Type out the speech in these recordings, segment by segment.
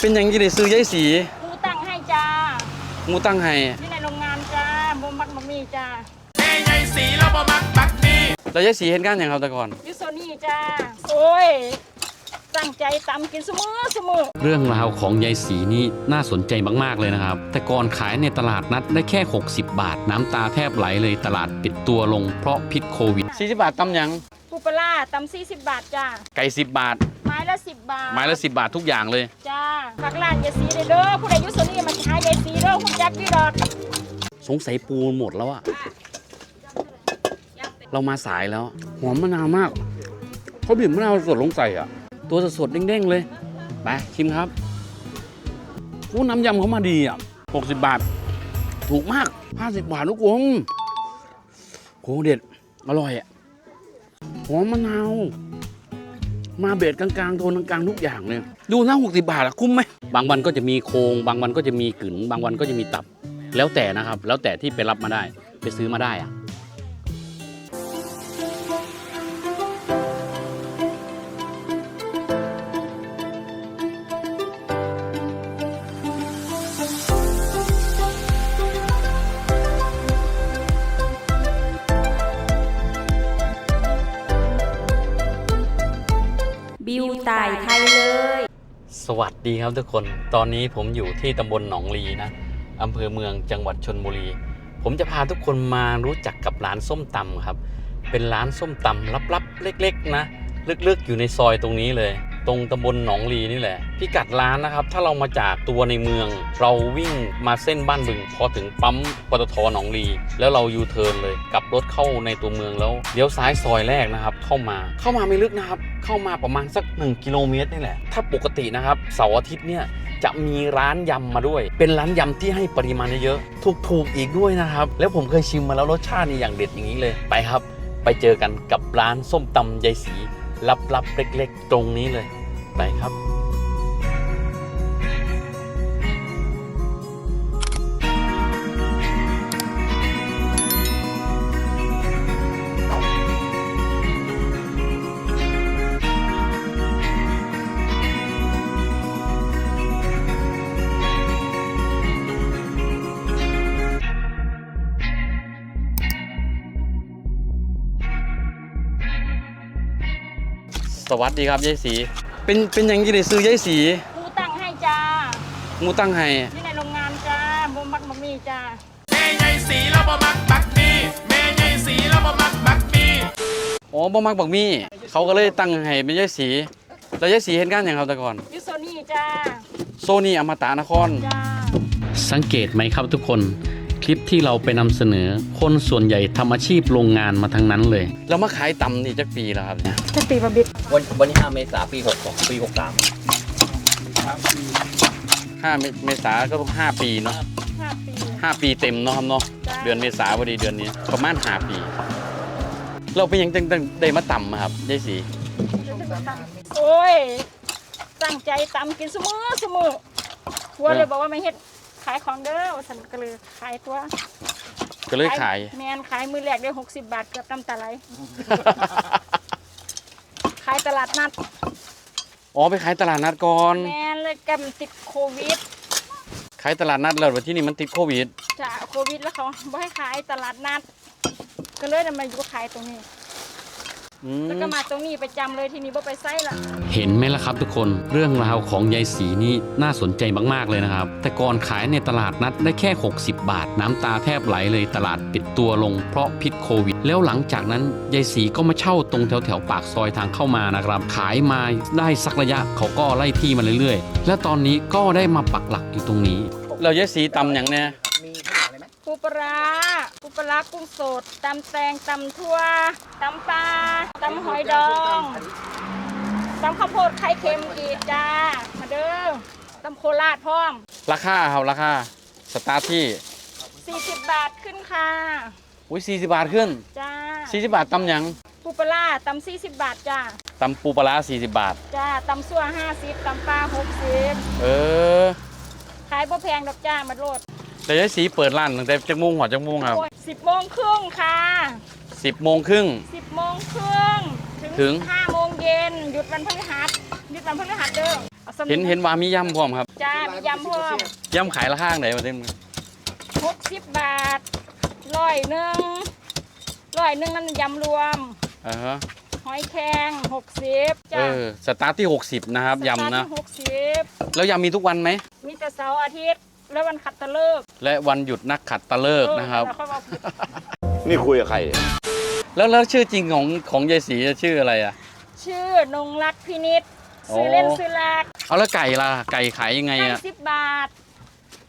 เป็นหยังยี่ได้ซื้อยายสีหมูตั้งให้จ้าหมูตั้งให้ที่ในโรงงานจ้าบ่มักบ่มีจ้าแม่ใหญ่สีเราบ่มักบักนี่แล้วยายสีเห็นงานอย่างครับแต่ก่อนยูโซนี่จ้าโอ้ยตั้งใจตำกินเสมอเสมอเรื่องราวของยายสีนี่น่าสนใจมาก ๆ เลยนะครับ แต่ก่อนขายในตลาดนัดได้แค่ 60 บาท น้ำตาแทบไหลเลยตลาดปิดตัวลงเพราะพิษโควิด40บาทตำหยังปูปลาร้าตำ40 บาทจ้าไก่10 บาทไม้ละ10บาทไม้ละ10บาททุกอย่างเลย จ้าผักร้านยายสีเด้อเด้อผู้ใดยูโซนี่มาขายยายสีเด้อคุณจักดีดอกสงสัยปูหมดแล้วอะเรามาสายแล้ว หอมมะนาวมากเขาบีบมะนาวสดลงใส่อะตัวสดๆเด้งๆเลยไปชิมครับผู้น้ำยำเขามาดีอะ60 บาท ถูกมาก 50 บาททุกคนโหเด็ด อร่อยอะหอมมะนาว มาเบ็ดกลางๆโทนกลางๆทุกอย่างเลยดูนะ60บาทอะคุ้มไหมบางวันก็จะมีโครงบางวันก็จะมีกึ๋นบางวันก็จะมีตับ แล้วแต่นะครับ แล้วแต่ที่ไปรับมาได้ไปซื้อมาได้อะ สวัสดีครับทุกคน ตอนนี้ผมอยู่ที่ตำบลหนองลีนะอำเภอเมืองจังหวัดชนบุรี ผมจะพาทุกคนมารู้จักกับร้านส้มตำครับ เป็นร้านส้มตำลับๆ เล็ก ๆ นะ ลึกๆ อยู่ในซอยตรงนี้เลย ตรงตำบลหนองลีนี่แหละพิกัดร้านนะครับ ถ้าเรามาจากตัวในเมือง เราวิ่งมาเส้นบ้านบึง พอถึงปั๊มปตทหนองลี แล้วเรายูเทิร์นเลยกลับรถเข้าในตัวเมืองแล้วเลี้ยวซ้ายซอยแรกนะครับ เข้ามาเข้ามาไม่ลึกนะครับ เข้ามาประมาณสัก 1 กิโลเมตรนี่แหละ ถ้าปกตินะครับเสาร์อาทิตย์เนี่ยจะมีร้านยำมาด้วย เป็นร้านยำที่ให้ปริมาณเยอะๆถูกๆอีกด้วยนะครับ แล้วผมเคยชิมมาแล้วรสชาตินี่อย่างเด็ดอย่างนี้เลยไปครับ ไปเจอกันกับร้านส้มตำยายสีลับๆเล็ก ๆ ตรงนี้เลย ไปครับ สวัสดีครับยายสี เป็นเป็นหยังยี่ได้ซื้อยายสีหมูตั้งให้จ้าหมูตั้งให้ที่ในโรงงานจ้าบ่มักบ่มีจ้าแม่ใหญ่สีเราบ่มักบักนี่แม่ใหญ่สีเราบ่มักบักนี่อ๋อบ่มักบักมี่เขาก็เลยตั้งให้เป็นยายสีแล้วยายสีเห็นงานอย่างครับแต่ก่อน ยูโซนี่จ้าโซนี่อมตะนคร จ้า สังเกตไหมครับทุกคน คลิปที่เราไปนำเสนอ คนส่วนใหญ่ทำอาชีพโรงงานมาทั้งนั้นเลย เรามาขายตำนี่จักปีแล้วครับเนี่ยจะปีบะบิดวันวันที่5เมษายนปี62ปี63ห้าเมเมษาก็ห้าปีเนาะห้าปีห้าปีเต็มเนาะครับเนาะจ้าเดือนเมษาพอดีเดือนนี้ประมาณห้าปี เราเป็นหยังจังจังได้มาตำมาครับยายสีโอ้ยตั้งใจตำกินเสมอเสมอหัวเลยบอกว่าไม่เฮ็ด ขายของเด้อฉันก็เลยขายตัวก็เลยขาย แมนขายมือแรกได้60บาทเกือบน้ำตาไหล ขายตลาดนัดอ๋อไปขายตลาดนัดก่อน แมนเลยกันติดโควิด ขายตลาดนัดแล้ววันที่นี่มันติดโควิด จะโควิดแล้วเขาบ่ให้ขายตลาดนัด ก็เลยได้มาอยู่ขายตรงนี้ อืม แล้วก็มาตรงนี้ประจำเลยทีนี้บ่ไปไซละเห็นไหมล่ะครับทุกคนเรื่องราวของยายสีนี่น่าสนใจมากๆเลยนะครับ แต่ก่อนขายในตลาดนัดได้แค่ 60 บาท น้ำตาแทบไหลเลยตลาดปิดตัวลงเพราะพิษโควิด แล้วหลังจากนั้นยายสีก็มาเช่าตรงแถวแถวๆปากซอยทางเข้ามานะครับ ขายมาได้สักระยะเขาก็ไล่ที่มาเรื่อยๆ และตอนนี้ก็ได้มาปักหลักอยู่ตรงนี้ เรายายสีตำอย่างเนี่ย ปูปลาร้าปูปลาร้ากุ้งสดตำแตงตำทั่วตำปลาตำหอยดองตำข้าวโพดไข่เค็มอีกจ้า มาเด้อตำโคราชพร้อม ราคาครับราคาสตาร์ทที่ 40 บาทขึ้นค่ะ อุ้ยสี่สิบาทขึ้นจ้าสี่สิบาทตำหยังปูปลาร้าตำ40 บาทจ้าตำปูปลาร้าสี่สิบบาท จ้าตำซั่ว50ตำปลา60 เออ ขายบ่แพงดอกจ้ามาโลด แต่ยายสีเปิดร้านตั้งแต่จักโมงหัวจักโมงครับสิบโมงครึ่งค่ะสิบโมงครึ่ง สิบโมงครึ่งถึถึง งห้าโมงเย็นหยุดวันพฤหัสหยุดวันพฤหัสเด้ออาสมิเห็นเห็นว่ามียำพร้อมครับจ้ามียำพร้อมยำขายละห้างไหนมาเต็มหกสิบบาทร้อยหนึ่งร้อยหนึ่งนั่นยำรวม อ่าฮะหอยแครงหกสิบเอจ้าอสตาร์ทที่ 60 นะครับยำนะ หกสิบแล้วยำมีทุกวันไหมมีแต่เสาร์อาทิตย์และวันขัดตะเลิก และวันหยุดนักขัดตะเลิกนะครับเออแล้วค่อยมาผิดนี่คุยกับใคร แล้วแล้วชื่อจริงของของยายศรีจะชื่ออะไรอะ ชื่อนงรักพินิษซื้อเล่นอ๋อซื้อลักเอาแล้วไก่ล่ะ ไก่ขายยังไงไก่อะ สิบบาท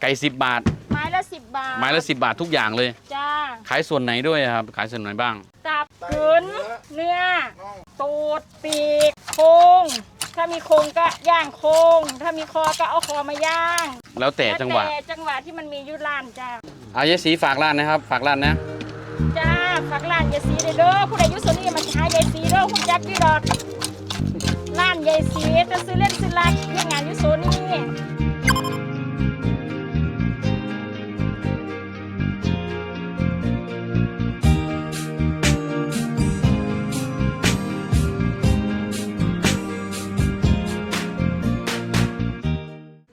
ไก่10บาท ไม้ละสิบบาท ไม้ละ10บาททุกอย่างเลย จ้า ขายส่วนไหนด้วยอะครับ ขายส่วนไหนบ้าง ตับกลืนเนื้อ ตูด ปีก โครง ถ้ามีโครงก็ย่างโครงถ้ามีคอก็เอาคอมาย่างแล้วแต่จังหวะแแต่จังหวะที่มันมีอยุร้านจ้าอายายศรีฝากร้านนะครับ ฝากร้านนะ จ้าฝากร้านยายสีเด้อเด้อผู้ใดอยุสนี่มาหายายสีเด้อคุณจักพี่ดอกร้านยายสีจะซื้อเล่นซื้อลักเรื่องงานอยุโซนี่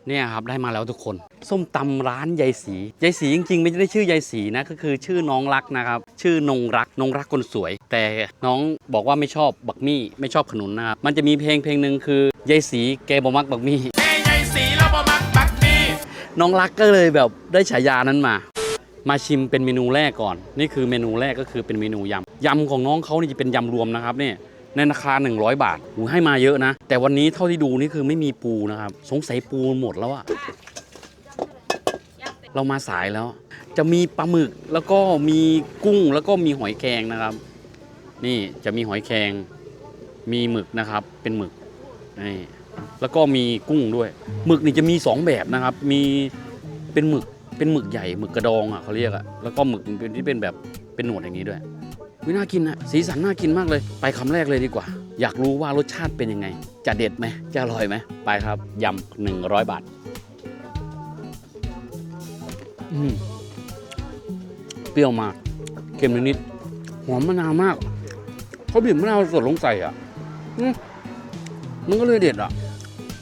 เนี่ยครับได้มาแล้วทุกคน ส้มตำร้านยายศรียายศรีจริงๆ ไม่ได้ชื่อยายศรีนะก็คือชื่อน้องรักนะครับ ชื่อนงรักนงรักคนสวย แต่น้องบอกว่าไม่ชอบบักมี่ไม่ชอบขนุนนะครับมันจะมีเพลงเพลงหนึ่งคือยายศรีแกบอมักบักมี่แม่ใหญ่สีเราบ่มักบักนี่น้องรักก็เลยแบบได้ฉายานั้นมา มาชิมเป็นเมนูแรกก่อน นี่คือเมนูแรกก็คือเป็นเมนูยำยำของน้องเขานี่จะเป็นยำรวมนะครับเนี่ย ในราคา 100 บาทหูให้มาเยอะนะ แต่วันนี้เท่าที่ดูนี่คือไม่มีปูนะครับ สงสัยปูหมดแล้วอะเรามาสายแล้ว จะมีปลาหมึกแล้วก็มีกุ้งแล้วก็มีหอยแครงนะครับ นี่จะมีหอยแครงมีหมึกนะครับ เป็นหมึกนี่แล้วก็มีกุ้งด้วยหมึกนี่จะมีสองแบบนะครับ มีเป็นหมึกเป็นหมึกใหญ่หมึกกระดองอะเขาเรียกอะแล้วก็หมึกเป็นที่เป็นแบบเป็นหนวดอย่างนี้ด้วย วิน่ากินอะสีสันน่ากินมากเลย ไปคำแรกเลยดีกว่า อยากรู้ว่ารสชาติเป็นยังไง จะเด็ดไหมจะอร่อยไหมไปครับยำหนึ่งร้อยบาทอืมเปรี้ยวมากเค็มนิดหอมมะนาวมากเขาบีบมะนาวสดลงใส่อะมันก็เลยเด็ดอะ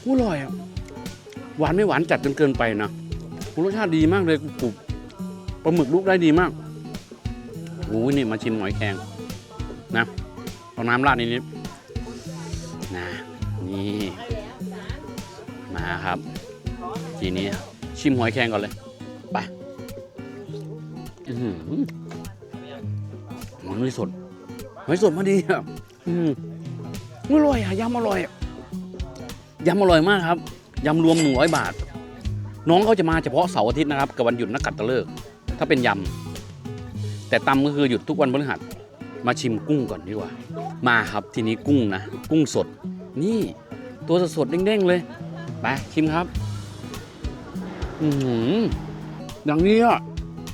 อร่อยอะหวานไม่หวานจัดจนเกินไปนะรสชาติดีมากเลยกรุบปลาหมึกลูกได้ดีมาก โอ้ยนี่มาชิมหอยแครงนะเอาน้ำราดนิดๆนะนี่มาครับ ทีนี้ชิมหอยแครงก่อนเลยไปหอมันไม่สดหอยสดมาดีอะอืมอร่อยอะยำอร่อยยำอร่อยมากครับยำรวม100บาท น้องเขาจะมาเฉพาะเสาร์อาทิตย์นะครับ กับวันหยุดนักขัตฤกษ์ถ้าเป็นยำ แต่ตำก็คือหยุดทุกวันพฤหัสมาชิมกุ้งก่อนดีกว่า มาครับทีนี้กุ้งนะ กุ้งสด นี่ ตัวสดๆเด้งๆเลยไปชิมครับอือหือย่างนี้อะ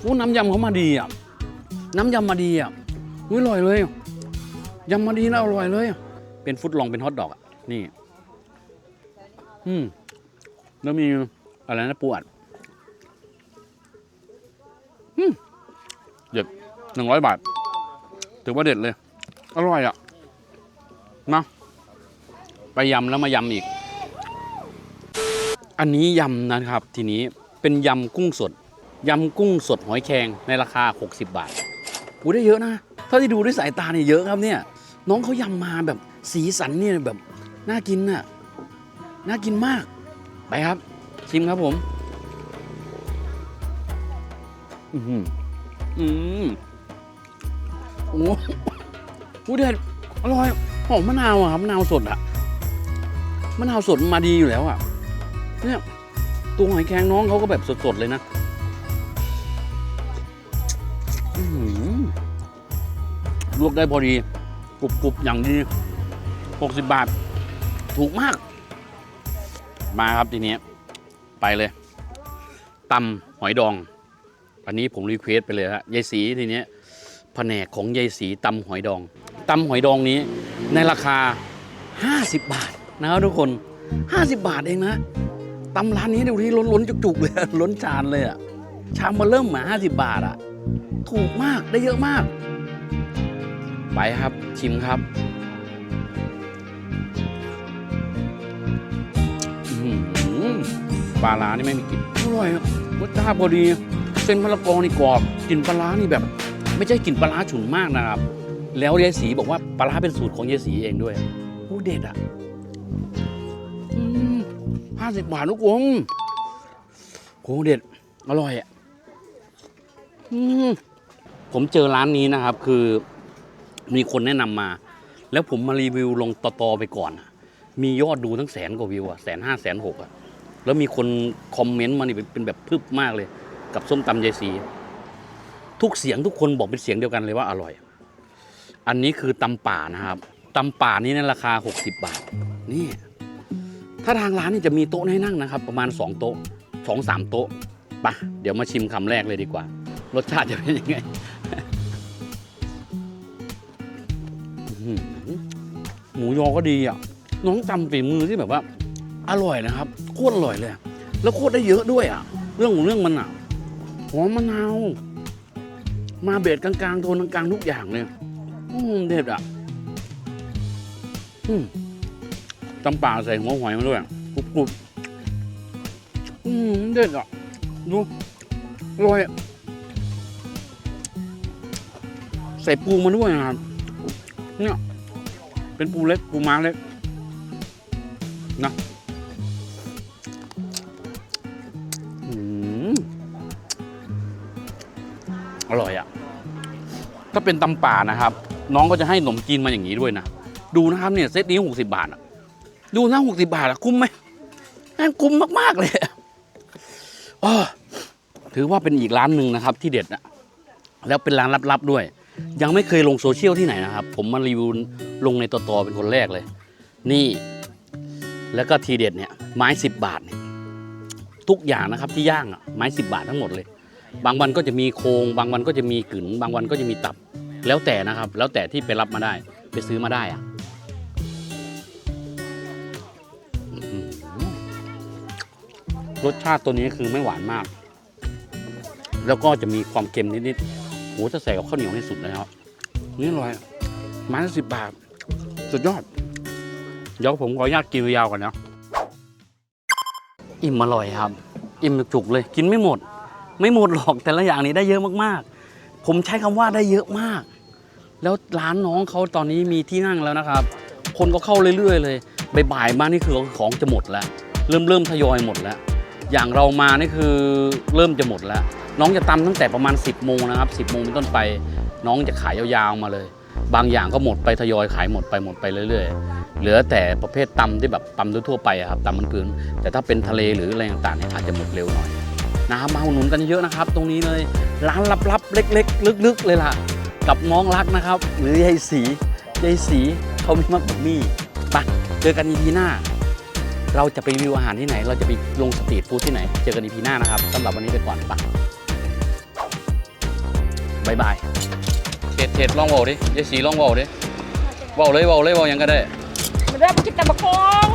อู้น้ำยำเขามาดีอะน้ำยำมาดีอะอุ๊ยอร่อยเลยยำมาดีนะอร่อยเลย เป็นฟุตลองเป็นฮอทดอกอะนี่ อืมแล้วมีอะไรนะปูอัด หนึ่งร้อยบาท ถือว่าเด็ดเลย อร่อยอะมาไปยำแล้วมายำอีก อันนี้ยำนะครับ ทีนี้เป็นยำกุ้งสดยำกุ้งสดหอยแครงในราคา 60 บาทอูได้เยอะนะเท่าที่ดูด้วยสายตาเนี่ยเยอะครับเนี่ย น้องเขายำมาแบบสีสันเนี่ยแบบน่ากินน่ะน่ากินมาก ไปครับ ชิมครับผม อือหืออืม โอ้โหผู้เด็ดอร่อยหอมมะนาวอะครับมะนาวสดอะมะนาวสดมาดีอยู่แล้วอะ เนี่ยตัวหอยแครงน้องเขาก็แบบสดๆเลยนะลวกได้พอดีกรุบๆอย่างดี60 บาท ถูกมาก มาครับทีนี้ ไปเลยตำหอยดอง อันนี้ผมรีเควสไปเลยฮะยายสีทีนี้ แผนกของยายสีตำหอยดองตำหอยดองนี้ในราคา 50 บาทนะครับทุกคน 50 บาทเองนะตำร้านนี้เดี๋ยวนี้ล้นล้นจุกๆเลยล้นจานเลยอะชามมาเริ่มมา 50 บาทอะถูกมากได้เยอะมาก ไปครับชิมครับปลาร้านี่ไม่มีกลิ่นอร่อยอะรสชาติพอดี เส้นมะละกอนี่กรอบกลิ่นปลาร้านี่แบบ ไม่ใช่กลิ่นปลาร้าฉุนมากนะครับ แล้วยายสีบอกว่าปลาร้าเป็นสูตรของยายสีเองด้วยโอ้เด็ดอะห้าสิบบาททุกคนโอ้เด็ด อร่อยอะผมเจอร้านนี้นะครับ คือมีคนแนะนำมา แล้วผมมารีวิวลงต่อๆไปก่อนมียอดดูทั้งแสนกว่าวิวอะแสนห้าแสนหกอะแล้วมีคนคอมเมนต์มานี่เป็นแบบพึบมากเลย กับส้มตำยายสี ทุกเสียงทุกคนบอกเป็นเสียงเดียวกันเลยว่าอร่อย อันนี้คือตำป่านะครับตำป่านี่ในราคา 60 บาท นี่ ถ้าทางร้านนี่จะมีโต๊ะให้นั่งนะครับ ประมาณ 2 โต๊ะสองสามโต๊ะไปะเดี๋ยวมาชิมคำแรกเลยดีกว่า รสชาติจะเป็นยังไงหมูยอก็ดีอะ น้องตำฝีมือที่แบบว่า อร่อยนะครับ โคตรอร่อยเลย แล้วโคตรได้เยอะด้วยอะ เรื่องของเรื่องมันอะหอมมะนาว มาเบสกลางๆโทนกลางๆทุกอย่างเลยอืมเด็ดอะอืมตำป่าใส่หัวหอยมาด้วยกรุบกรุบอืมเด็ดอะดูอร่อยใส่ปูมาด้วยนะครับเนี่ยเป็นปูเล็กปูม้าเล็กนะอืมอร่อยอะ ถ้าเป็นตำป่านะครับ น้องก็จะให้ขนมจีนมาอย่างนี้ด้วยนะ ดูนะครับเนี่ยเซตนี้60 บาทอะดูนะ60 บาทอะคุ้มไหมแม่งคุ้มมากๆเลยอะอ้อถือว่าเป็นอีกร้านหนึ่งนะครับที่เด็ดอะแล้วเป็นร้านลับๆด้วย ยังไม่เคยลงโซเชียลที่ไหนนะครับ ผมมารีวิวลงในต่อตอเป็นคนแรกเลย นี่ แล้วก็ทีเด็ดเนี่ยไม้ 10 บาทเนี่ยทุกอย่างนะครับที่ย่างอะไม้ 10 บาททั้งหมดเลย บางวันก็จะมีโครงบางวันก็จะมีกึ๋นบางวันก็จะมีตับ แล้วแต่นะครับ แล้วแต่ที่ไปรับมาได้ไปซื้อมาได้อะรสชาติตัวนี้คือไม่หวานมาก แล้วก็จะมีความเค็มนิดๆโหจะใส่กับข้าวเหนียวให้สุดเลยครับนี่อร่อยม้ละสิบบาท สุดยอด เดี๋ยวผมขออนุญาตกินยาวก่อนนะ อิ่มอร่อยครับ อิ่มจุกเลย กินไม่หมด ไม่หมดหรอกแต่ละอย่างนี้ได้เยอะมากๆ ผมใช้คำว่าได้เยอะมาก แล้วร้านน้องเขาตอนนี้มีที่นั่งแล้วนะครับ คนก็เข้าเรื่อย ๆ เลยบ่ายๆมานี่คือของจะหมดแล้ว เริ่มเริ่มทยอยหมดแล้ว อย่างเรามานี่คือเริ่มจะหมดแล้ว น้องจะตำตั้งแต่ประมาณ 10บโมงนะครับ10บโมงเป็นต้นไป น้องจะขายยาวๆมาเลย บางอย่างก็หมดไปทยอยขายหมดไปหมดไปเรื่อย ๆ เหลือแต่ประเภทตำที่แบบตำทั่วๆไปครับตำมันพื้น แต่ถ้าเป็นทะเลหรืออะไรต่างๆเนี่ยอาจจะหมดเร็วหน่อย นะครับมาอุดหนุนกันเยอะนะครับ ตรงนี้เลยร้านลับๆเล็ก ๆ ลึก ๆ เลยล่ะ กับน้องรักนะครับ หรือยายสียายสีเขามีมักบะหมี่ไปเจอกันอีพีหน้า เราจะไปรีวิวอาหารที่ไหน เราจะไปลงสตรีทฟู้ดที่ไหน เจอกันอีพีหน้านะครับสำหรับวันนี้ไปก่อนปะบายบายเทดเทดลองเบาดิยายสีลองเบาดิเบาเลยเบาเลยเบายังก็ได้มาเริ่มกินตะบะคอง